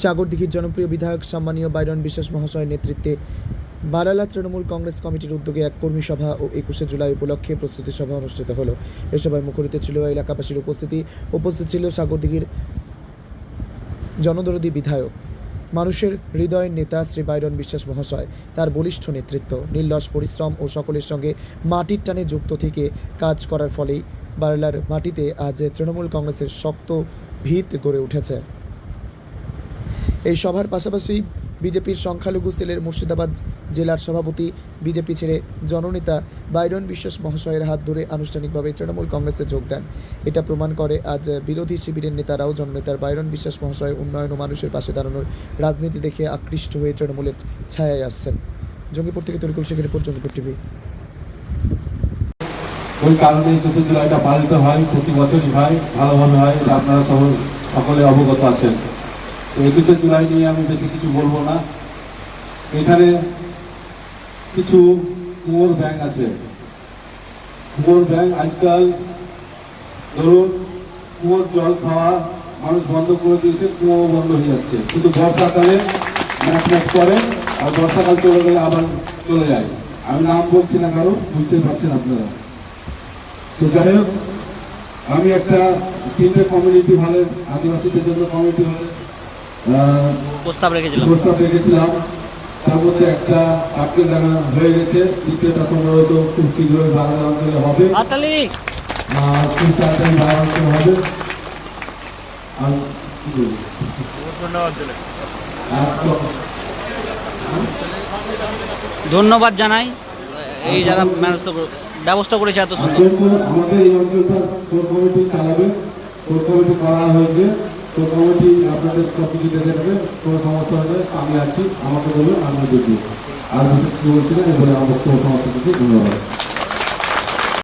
সাগরদিঘির জনপ্রিয় বিধায়ক সম্মানীয় বাইরন বিশ্বাস মহাশয়ের নেতৃত্বে বারালা তৃণমূল কংগ্রেস কমিটির উদ্যোগে এক কর্মী সভা ও একুশে জুলাই উপলক্ষে প্রস্তুতি সভা অনুষ্ঠিত হলো। এ সভায় মুখরিত ছিল এলাকাবাসীর উপস্থিতি। উপস্থিত ছিল সাগরদিঘির জনদরদী বিধায়ক, মানুষের হৃদয়ের নেতা শ্রী বাইরন বিশ্বাস মহাশয়, তার বলিষ্ঠ নেতৃত্ব নির্লস পরিশ্রম ও সকলের সঙ্গে মাটির টানে যুক্ত থেকে কাজ করার ফলেই বারলার মাটিতে আজ তৃণমূল কংগ্রেসের শক্ত ভিত গড়ে উঠেছে। এই সভার পাশাপাশি বিজেপির সংখ্যালঘু সেলের মুর্শিদাবাদ জেলার সভাপতি, বিজেপি ছেড়ে জননেতা বাইরন বিশ্বাস মহাশয়ের হাত ধরে আনুষ্ঠানিকভাবে তৃণমূল কংগ্রেসে যোগ দেন। এটা প্রমাণ করে আজ বিরোধী শিবিরের নেতারাও জননেতার বাইরন বিশ্বাস মহাশয়ের উন্নয়ন ও মানুষের পাশে দাঁড়ানোর রাজনীতি দেখে আকৃষ্ট হয়ে তৃণমূলের ছায়ায় আসছেন। জঙ্গিপুর থেকে তরিকুল শেখের উপর জঙ্গিপুর টিভি। ওই কারণে একুশে জুলাইটা পালিত হয়, প্রতি বছরই হয় ভালোভাবে হয় আপনারা সকলে অবগত আছেন। একুশে জুলাই নিয়ে আমি বেশি কিছু বলব না। এখানে কিছু কুয়োর ব্যাংক আছে। কুয়োর ব্যাংক আজকাল ধরুন কুয়োর জল খাওয়া মানুষ বন্ধ করে দিয়েছে কুয়ো বন্ধ হয়ে যাচ্ছে। কিন্তু বর্ষাকালে ম্যাট ম্যাট করে আর বর্ষাকাল চলে গেলে আবার চলে যায়। আমি নাম বলছি না কারও, বুঝতে পারছেন আপনারা। তো যাই আমি একটা তিনটে কমিউনিটি হলের, আদিবাসীদের জন্য কমিউনিটি হলের প্রস্তাব রেখেছিলাম। প্রস্তাব রেখেছিলাম। তার মধ্যে একটা আটকে জানা হয়ে গেছে দ্বিতীয়টা সম্ভবত খুব শীঘ্রই বাংলা অঞ্চলে হবে। বাংলা অঞ্চলে হবে। আর কি বলব? ধন্যবাদ জানাই। এই যারা ব্যবস্থা করে- করেছে এত সুন্দর। আমাদের এই অঞ্চলটা কোর কমিটি চালাবে কোর কমিটি করা হয়েছে। কোর কমিটি আপনাদের সব কিছু দেখে নেবেন, কোনো সমস্যা হলে আমি আছি, আমাকে বলুন, আমি দেখি আর বিশেষ কিছু বলছি না বলে আমার বক্তব্য সমস্যা কিছু ধন্যবাদ।